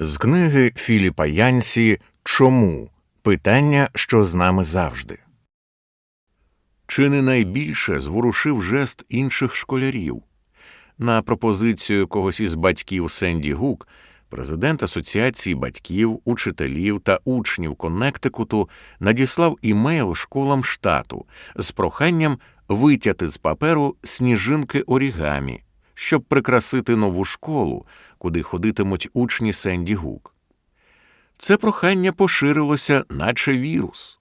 З книги Філіпа Янсі Чому? Питання, що з нами завжди. Чи не найбільше зворушив жест інших школярів? На пропозицію когось із батьків Сенді Гук, президент Асоціації батьків, учителів та учнів Коннектикуту надіслав імейл школам штату з проханням витяти з паперу сніжинки орігамі, щоб прикрасити нову школу, куди ходитимуть учні Сенді Гук. Це прохання поширилося, наче вірус.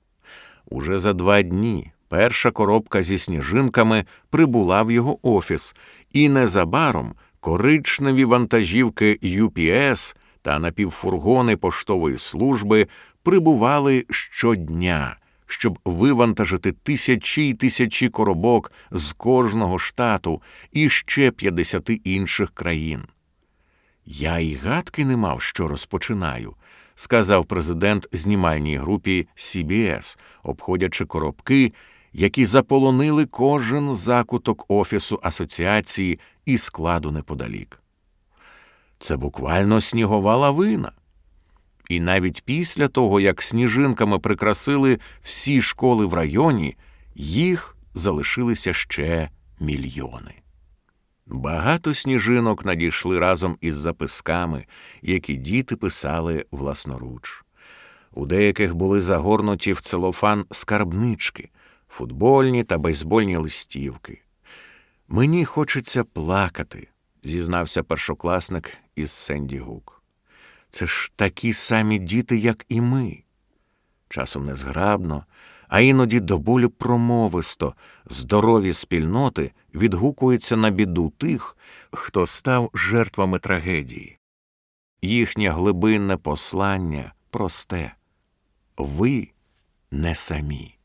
Уже за два дні перша коробка зі сніжинками прибула в його офіс, і незабаром коричневі вантажівки UPS та напівфургони поштової служби прибували щодня, щоб вивантажити тисячі й тисячі коробок з кожного штату і ще 50 інших країн. Я й гадки не мав, що розпочинаю, сказав президент знімальній групі CBS, обходячи коробки, які заполонили кожен закуток офісу асоціації і складу неподалік. Це буквально снігова лавина. І навіть після того, як сніжинками прикрасили всі школи в районі, їх залишилися ще мільйони. Багато сніжинок надійшли разом із записками, які діти писали власноруч. У деяких були загорнуті в целофан скарбнички, футбольні та бейсбольні листівки. Мені хочеться плакати, зізнався першокласник із Сенді Гук. Це ж такі самі діти, як і ми. Часом незграбно, а іноді до болю промовисто, здорові спільноти відгукуються на біду тих, хто став жертвами трагедії. Їхнє глибинне послання просте ви не самі.